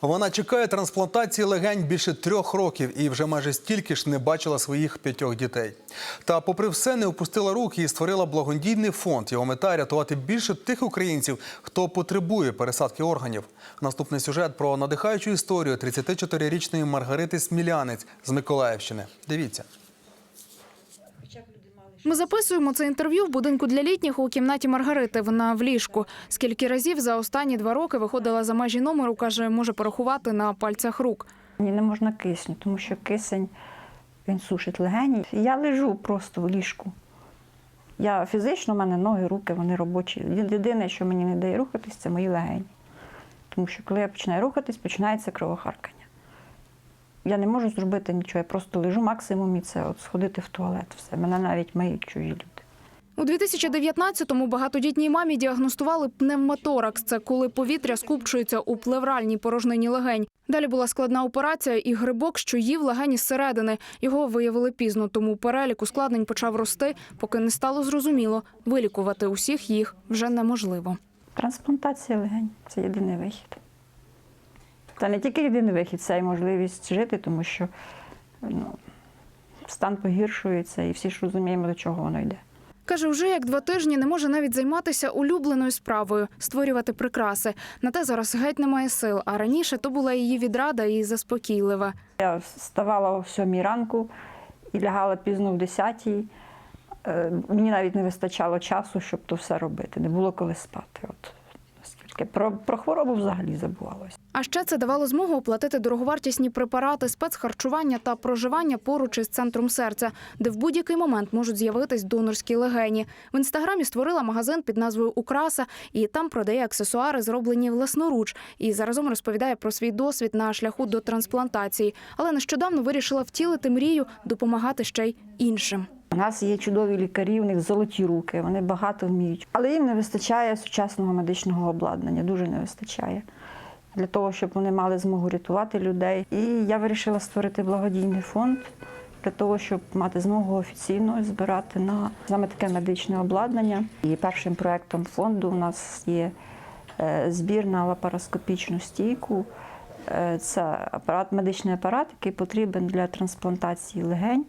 Вона чекає трансплантації легень більше трьох років і вже майже стільки ж не бачила своїх п'ятьох дітей. Та, попри все, не опустила руки і створила благодійний фонд. Його мета рятувати більше тих українців, хто потребує пересадки органів. Наступний сюжет про надихаючу історію 34-річної Маргарити Смілянець з Миколаївщини. Дивіться. Ми записуємо це інтерв'ю в будинку для літніх у кімнаті Маргарити. Вона в ліжку. Скільки разів за останні два роки виходила за межі номеру, каже, може порахувати на пальцях рук. Мені не можна кисню, тому що кисень він сушить легені. Я лежу просто в ліжку. Я фізично, в мене ноги, руки, вони робочі. Єдине, що мені не дає рухатись, це мої легені. Тому що коли я починаю рухатись, починається кровохаркання. Я не можу зробити нічого, я просто лежу максимум і це от сходити в туалет. Все. Мене навіть миють чужі люди. У 2019-му багатодітній мамі діагностували пневмоторакс. Це коли повітря скупчується у плевральній порожнині легень. Далі була складна операція, і грибок, що їв легені зсередини. Його виявили пізно, тому перелік ускладнень почав рости, поки не стало зрозуміло, вилікувати усіх їх вже неможливо. Трансплантація легень це єдиний вихід. Та не тільки єдиний вихід, це й можливість жити, тому що ну, стан погіршується, і всі ж розуміємо, до чого воно йде. Каже, вже як два тижні не може навіть займатися улюбленою справою створювати прикраси. На те зараз геть немає сил. А раніше то була її відрада і заспокійлива. Я вставала о сьомій ранку і лягала пізно в десятій. Е, Мені навіть не вистачало часу, щоб то все робити. Не було коли спати. От наскільки про, про хворобу взагалі забувалося. А ще це давало змогу оплатити дороговартісні препарати, спецхарчування та проживання поруч із центром серця, де в будь-який момент можуть з'явитись донорські легені. В інстаграмі створила магазин під назвою Украса і там продає аксесуари, зроблені власноруч. І заразом розповідає про свій досвід на шляху до трансплантації. Але нещодавно вирішила втілити мрію допомагати ще й іншим. У нас є чудові лікарі, у них золоті руки, вони багато вміють. Але їм не вистачає сучасного медичного обладнання, дуже не вистачає. Для того, щоб вони мали змогу рятувати людей. І я вирішила створити благодійний фонд для того, щоб мати змогу офіційно збирати на саме таке медичне обладнання. І першим проектом фонду у нас є е, збір на лапароскопічну стійку. Е, Це апарат, медичний апарат, який потрібен для трансплантації легень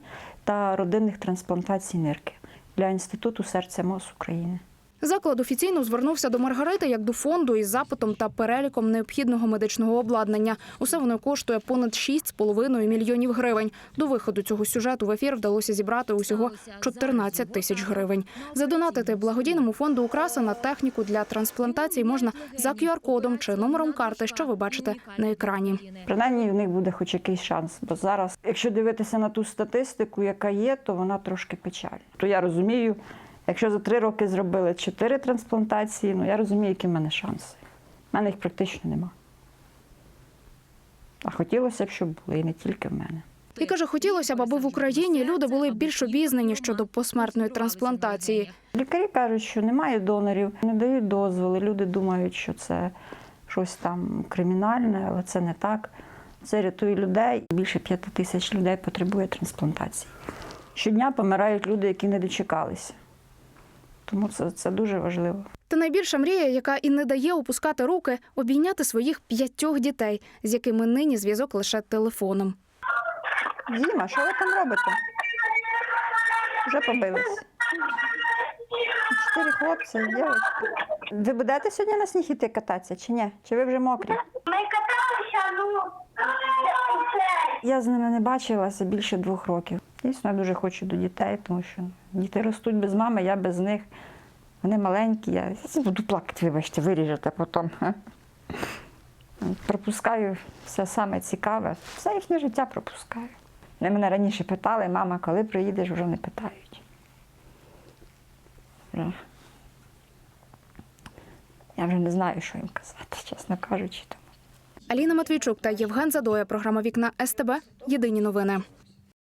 та родинних трансплантацій нирки для Інституту серця МОЗ України. Заклад офіційно звернувся до Маргарити як до фонду із запитом та переліком необхідного медичного обладнання. Усе воно коштує понад 6,5 мільйонів гривень. До виходу цього сюжету в ефір вдалося зібрати усього 14 тисяч гривень. Задонатити благодійному фонду Украса на техніку для трансплантації можна за QR-кодом чи номером карти, що ви бачите на екрані. Принаймні в них буде хоч якийсь шанс. Бо зараз, якщо дивитися на ту статистику, яка є, то вона трошки печальна. То я розумію, якщо за три роки зробили чотири трансплантації, ну я розумію, які в мене шанси. У мене їх практично нема. А хотілося б, щоб були і не тільки в мене. І каже, хотілося б, аби в Україні люди були більш обізнані щодо посмертної трансплантації. Лікарі кажуть, що немає донорів, не дають дозволи. Люди думають, що це щось там кримінальне, але це не так. Це рятує людей. Більше п'яти тисяч людей потребує трансплантації. Щодня помирають люди, які не дочекалися. Тому це, це дуже важливо. Та найбільша мрія, яка і не дає опускати руки, обійняти своїх п'ятьох дітей, з якими нині зв'язок лише телефоном. Діма, що ви там робите? Вже побились. Чотири хлопці і дівчинка. Ви будете сьогодні на сніг іти кататися чи ні? Чи ви вже мокрі? Ми каталися, ну Я з ними не бачилася більше двох років. Дійсно, я дуже хочу до дітей, тому що діти ростуть без мами, я без них. Вони маленькі, я буду плакати, вибачте, виріжете потім. Пропускаю все саме цікаве, все їхнє життя пропускаю. Вони мене раніше питали, мама, коли приїдеш, вже не питають. Я вже не знаю, що їм казати, чесно кажучи. Аліна Матвійчук та Євген Задоя. Програма Вікна СТБ. Єдині новини.